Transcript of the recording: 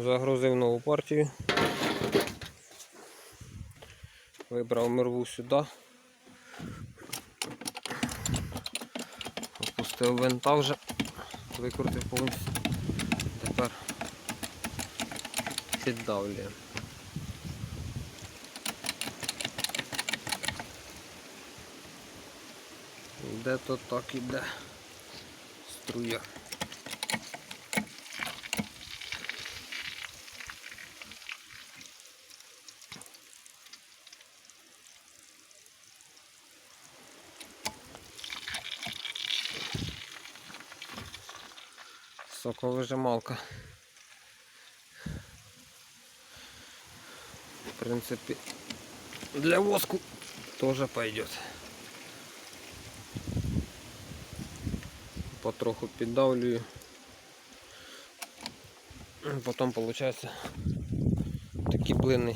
Загрузив нову партію. Вибрав мирву сюди. Опустив винта вже, викрутив повністю. Тепер піддавлюємо. Де то так іде струя. Соковижималка. В принципе, для воску тоже пойдет. Потроху піддавлюю. Потім получается такі блини